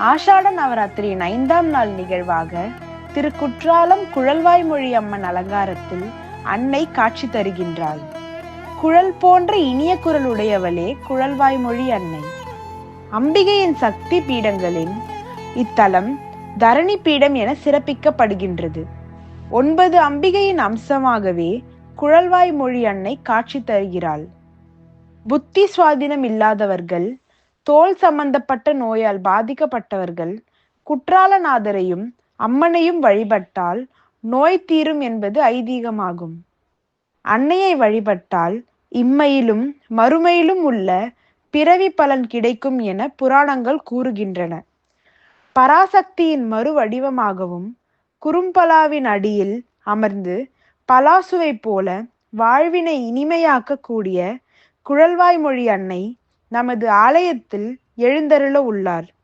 ஆஷாட நவராத்திரியின் ஐந்தாம் நாள் நிகழ்வாக திருக்குற்றாலம் குழல்வாய் குழல்வாய்மொழி அம்மன் அலங்காரத்தில் அன்னை காட்சி தருகின்றாள். குழல் போன்ற இனிய குரல் உடையவளே குழல்வாய்மொழி அன்னை. அம்பிகையின் சக்தி பீடங்களின் இத்தலம் தரணி பீடம் என சிறப்பிக்கப்படுகின்றது. ஒன்பது அம்பிகையின் அம்சமாகவே குழல்வாய் மொழி அன்னை காட்சி தருகிறாள். புத்தி சுவாதீனம் இல்லாதவர்கள் தோல் சம்பந்தப்பட்ட நோயால் பாதிக்கப்பட்டவர்கள் குற்றாலநாதரையும் அம்மனையும் வழிபட்டால் நோய் தீரும் என்பது ஐதீகமாகும். அன்னையை வழிபட்டால் இம்மையிலும் மறுமையிலும் உள்ள பிறவி பலன் கிடைக்கும் என புராணங்கள் கூறுகின்றன. பராசக்தியின் மறு வடிவமாகவும் குறும்பலாவின் அடியில் அமர்ந்து பலாசுவை போல வாழ்வினை இனிமையாக்கக்கூடிய குழல்வாய்மொழி அன்னை நமது ஆலயத்தில் எழுந்தருள உள்ளார்.